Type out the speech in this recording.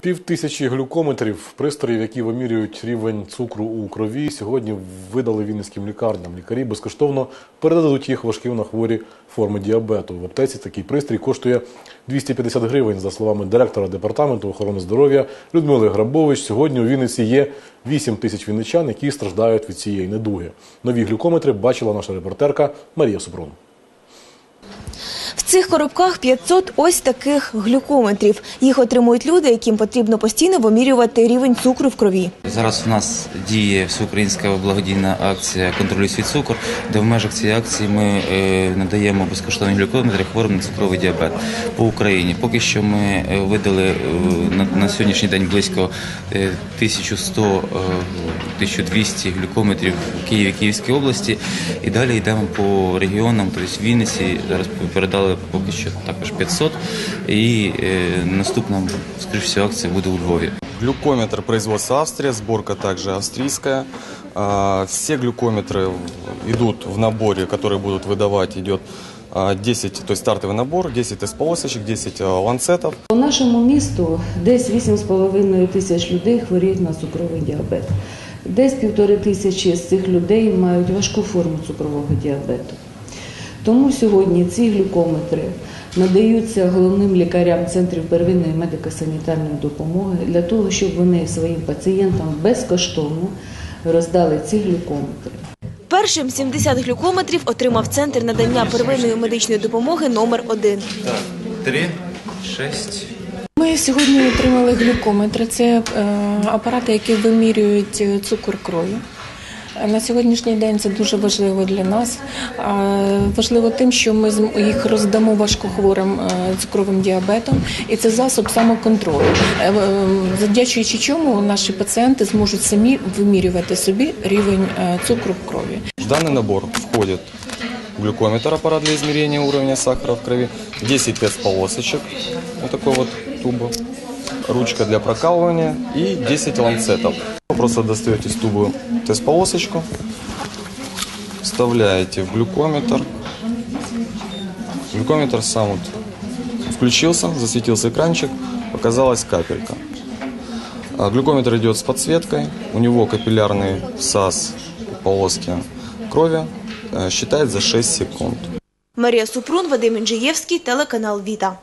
Пів тисячі глюкометрів, пристроїв, які вимірюють рівень цукру у крові, сьогодні видали вінницьким лікарням. Лікарі безкоштовно передадуть їх важким на хворі форми діабету. В аптеці такий пристрій коштує 250 гривень. За словами директора департаменту охорони здоров'я Людмили Грабович, сьогодні у Вінниці є 8 тисяч вінничан, які страждають від цієї недуги. Нові глюкометри бачила наша репортерка Марія Супрун. Цих коробках 500 ось таких глюкометрів. Їх отримують люди, яким потрібно постійно вимірювати рівень цукру в крові. Зараз у нас діє всеукраїнська благодійна акція «Контролюй свій цукор», де в межах цієї акції ми е, надаємо безкоштовні глюкометри хворим на цукровий діабет по Україні. Поки що ми е, видали е, на, сьогоднішній день близько е, 1100 е, 1200 глюкометрів в Києві Київській області. І далі йдемо по регіонам, тобто в Вінниці зараз передали поки що також 500. І е, наступна, скоріш всього, акція буде у Львові. Глюкометр производства Австрия, сборка также австрийская. А, Все глюкометры в- идут в наборе, который будут выдавать, идет а, 10, то есть стартовый набор, 10 тест-полосочек, 10 а, ланцетов. У нашому місту десь 8,5 тисяч людей хворіють на цукровий діабет. Десь півтори тисячі з цих людей мають важку форму цукрового діабету. Тому сьогодні ці глюкометри надаються головним лікарям центрів первинної медико-санітарної допомоги для того, щоб вони своїм пацієнтам безкоштовно роздали ці глюкометри. Першим 70 глюкометрів отримав центр надання первинної медичної допомоги номер 1 три, шесть. Ми сьогодні отримали глюкометри. Це е, апарати, які вимірюють е, цукор крові. Е, На сьогоднішній день це дуже важливо для нас. Е, Важливо тим, що ми зм- їх роздамо важкохворим е, цукровим діабетом, і це засоб самоконтролю, Е, е, завдячуючи чому наші пацієнти зможуть самі вимірювати собі рівень е, цукру в крові. В данный набор входит глюкометр, аппарат для измерения уровня сахара в крови, 10 тест-полосочек, вот такой вот тубы, ручка для прокалывания и 10 ланцетов. Вы Просто достаете из тубы тест-полосочку, вставляете в глюкометр. Глюкометр сам вот включился, засветился экранчик, показалась капелька. А, Глюкометр идет с подсветкой, у него капиллярный всас полоски крови, э, считает за 6 секунд. Марія Супрун, Вадим Інжиєвський, телеканал Віта.